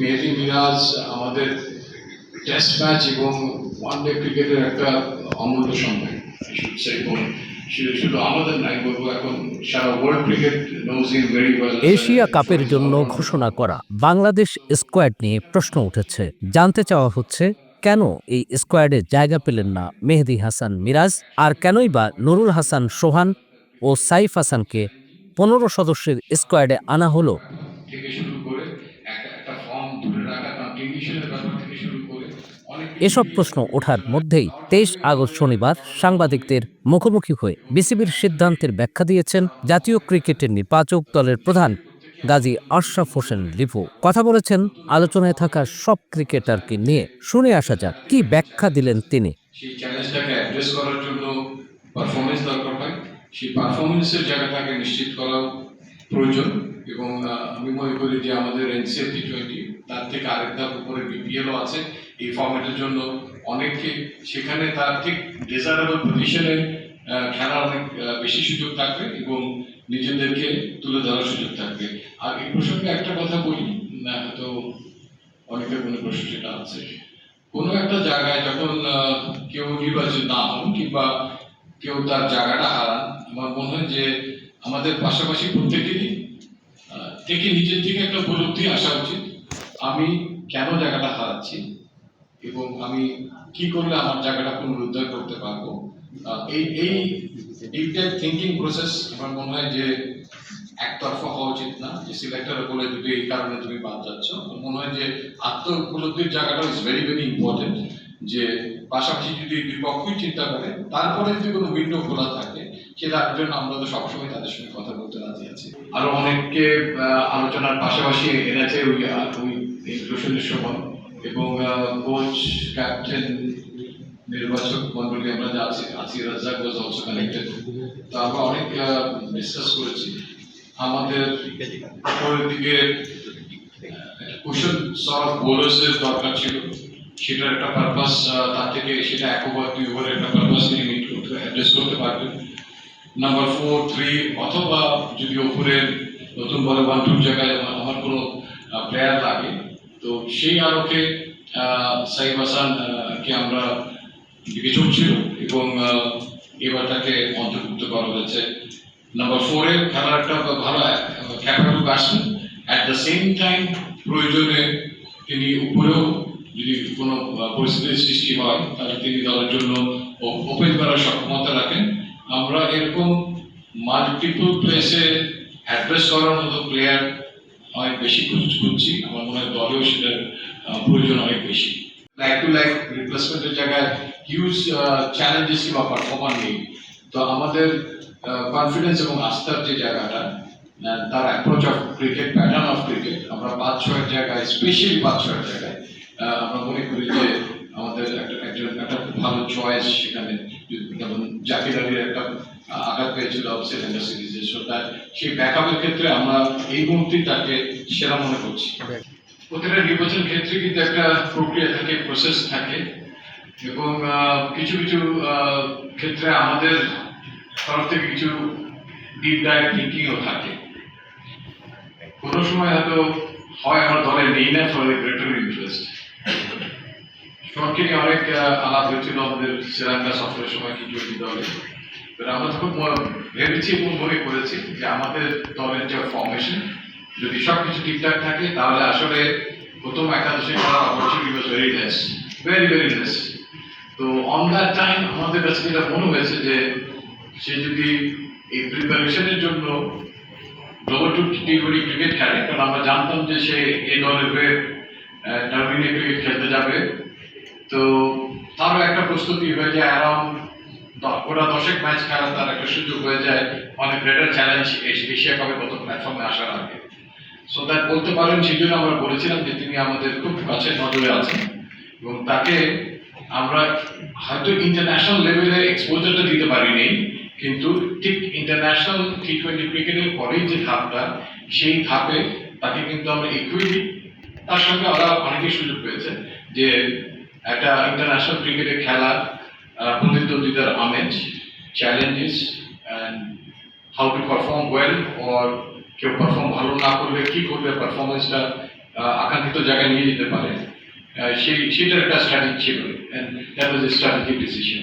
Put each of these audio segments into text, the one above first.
মেহেদি মিরাজ আমাদের test match এবং one day ক্রিকেটের একটা অমূল্য এশিয়া কাপের জন্য ঘোষণা করা বাংলাদেশ স্কোয়াড নিয়ে প্রশ্ন উঠেছে। জানতে চাওয়া হচ্ছে কেন এই স্কোয়াডে জায়গা পেলেন না মেহেদি হাসান মিরাজ? আর কেনই বা নুরুল হাসান সোহান ও সাইফ হাসানকে পনেরো সদস্যের স্কোয়াডে আনা হলো? এসব প্রশ্ন ওঠার মধ্যেই তেইশ আগস্ট শনিবার সাংবাদিকদের মুখোমুখি হয়ে বিসিবির সিদ্ধান্তের ব্যাখ্যা দিয়েছেন জাতীয় ক্রিকেটের নির্বাচক দলের প্রধান গাজী আশরাফ হোসেন লিপু। কথা বলেছেন, আলোচনায় থাকা সব ক্রিকেটারকে নিয়ে শুনে আসা যাক কি ব্যাখ্যা দিলেন তিনি। প্রয়োজন এবং আমি মনে করি যে আমাদের এনসিএল টি টোয়েন্টি তার থেকে আরেক ধাপ উপরে বিপিএলও আছে। এই ফর্মেটের জন্য অনেককে সেখানে তার ঠিক ডিজারেবল পজিশনে খেলার অনেক বেশি সুযোগ থাকবে এবং নিজেদেরকে তুলে ধরার সুযোগ থাকবে। আর এই প্রসঙ্গে একটা কথা বলি হয়তো অনেকের মনে প্রশ্ন সেটা আছে। কোনো একটা জায়গায় যখন কেউ নির্বাচিত না হন কিংবা কেউ তার জায়গাটা হারান, আমার মনে হয় যে আমাদের পাশাপাশি প্রত্যেকেরই থেকে নিজের থেকে একটা উপলব্ধি আসা উচিত। আমি কেন জায়গাটা হারাচ্ছি এবং আমি কি করলে আমার জায়গাটা পুনরুদ্ধার করতে পারব? এই এই ডিপটেক থিঙ্কিং প্রসেস আমার মনে হয় যে একতরফা হওয়া উচিত না, যে সিলেক্টর বলে দিবে এই কারণে তুমি বাদ যাচ্ছ। মনে হয় যে আত্ম উপলব্ধির জায়গাটা ইজ ভেরি ভেরি ইম্পর্টেন্ট যে পাশাপাশি যদি বিপক্ষই চিন্তা করে, তারপরে যদি কোনো উইন্ডো খোলা থাকে সেটার জন্য আমরা তো সবসময় তাদের সঙ্গে কথা বলতে রাজি আছি। আরও অনেককে আলোচনার পাশাপাশি এনেছে ওই ওই ইনক্লুশনের সময় এবং কোচ, ক্যাপ্টেন, নির্বাচক মন্ডলী আমরা যা আছি আছি, রাজ্জাক ওয়াজ অলসো কানেক্টেড তো আমরা অনেক ডিসকাস করেছি। আমাদের উপরের দিকে কুশন সব বোলার্সের দরকার ছিল। সেটার একটা পারপাস তার থেকে সেটা এক ওভার দুই ওভারের একটা পারপাস তিনি মিট করতে অ্যাড্রেস করতে পারবেন নাম্বার ফোর থ্রি অথবা যদি ওপরে নতুন বলে ওয়ান টুর জায়গায় আমার কোনো প্লেয়ার লাগে তো সেই আলোকে সাইফ হাসান কে আমরা বিবেচক ছিল এবং এবার তাকে অন্তর্ভুক্ত করা হয়েছে। নাম্বার ফোরে খেলার একটা ভালো capable batsman at the same time প্রয়োজনে তিনি উপরেও যদি কোনো পরিস্থিতির সৃষ্টি হয়, তাহলে তিনি দলের জন্য ওপেন করার সক্ষমতা রাখেন। আমরা এরকম মাল্টিপল প্লেসে অ্যাড্রেস করার মতো প্লেয়ার অনেক বেশি খুঁজ- খুঁজছি আমার মনে হয় দলেও সেটার প্রয়োজন অনেক বেশি। লাইক টু লাইক রিপ্লেসমেন্টের জায়গায় হিউজ চ্যালেঞ্জেস কিংবা পারফর্মার নেই। তো আমাদের কনফিডেন্স এবং আস্থার যে জায়গাটা তার approach of cricket pattern of cricket আমরা পাঁচ, ছয়ের জায়গায় স্পেশালি পাঁচ, ছয়ের জায়গায় আমরা মনে করি যে আমাদের একটা একটা ভালো চয়েস সেখানে। যেমন জাকির আলীর একটা আঘাত পেয়েছিল সেকেন্ডার সিরিজে সো তার সেই ব্যাকআপের ক্ষেত্রে আমরা এই মুহূর্তে তাকে সেরা মনে করছি। প্রতিটা নির্বাচন ক্ষেত্রে কিন্তু একটা প্রক্রিয়া থাকে প্রসেস থাকে এবং কিছু কিছু ক্ষেত্রে আমাদের তরফ থেকে কিছু ডিপ ডাইভ থিঙ্কিংও থাকে। কোনো সময় হয়তো হয় আমার দলে নেই না ফর গ্রেটার ইন্টারেস্ট শখকে নিয়ে অনেক আলাপ হয়েছিল আমাদের শ্রীলঙ্কা সফরের সময় কি জড়িত দলে আমরা খুব ভেবেছি এবং মনে করেছি যে আমাদের দলের যে ফর্মেশন যদি সব কিছু ঠিকঠাক থাকে, তাহলে আসলে প্রথম একাদশে করার opportunity was very less very very less তো অন দ্যাট টাইম আমাদের কাছে যেটা মনে হয়েছে যে সে যদি এই প্রিপারেশনের জন্য global two T twenty cricket খেলে, কারণ আমরা জানতাম যে সে এই দলের হয়ে টার্মিনে ক্রিকেট খেলতে যাবে। তো তারও একটা প্রস্তুতি হয়ে যায় অ্যারাউন্ড ওরা দশেক ম্যাচ খেলা তার একটা সুযোগ হয়ে যায়, অনেক গ্রেটার চ্যালেঞ্জ এশিয়া কাপে কত প্ল্যাটফর্মে আসার আগে। সো দ্যাট বলতে পারেন সেই জন্য আমরা বলেছিলাম যে তিনি আমাদের খুব কাছে নজরে আছেন এবং তাকে আমরা হয়তো ইন্টারন্যাশনাল লেভেলে এক্সপোজারটা দিতে পারিনি, কিন্তু ঠিক ইন্টারন্যাশনাল টি টোয়েন্টি ক্রিকেটের পরেই যে ধাপটা, সেই ধাপে তাকে কিন্তু আমরা ইকুইলি তার সঙ্গে ওরা অনেকেই সুযোগ পেয়েছে যে একটা ইন্টারন্যাশনাল ক্রিকেটে খেলার আহ, প্রতিদ্বন্দ্বিতার আমেজ challenges and how to perform well or কেউ পারফর্ম ভালো না করলে কি করবে পারফরমেন্সটা আকাঙ্ক্ষিত জায়গায় নিয়ে যেতে পারে। সেই সেটার একটা স্ট্র্যাটেজি ছিল that was a strategic decision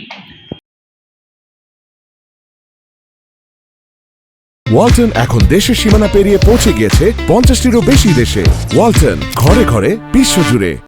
Walton এখন দেশের সীমানা পেরিয়ে পৌঁছে গিয়েছে পঞ্চাশটিরও বেশি দেশে। ওয়ালটন ঘরে ঘরে বিশ্বজুড়ে।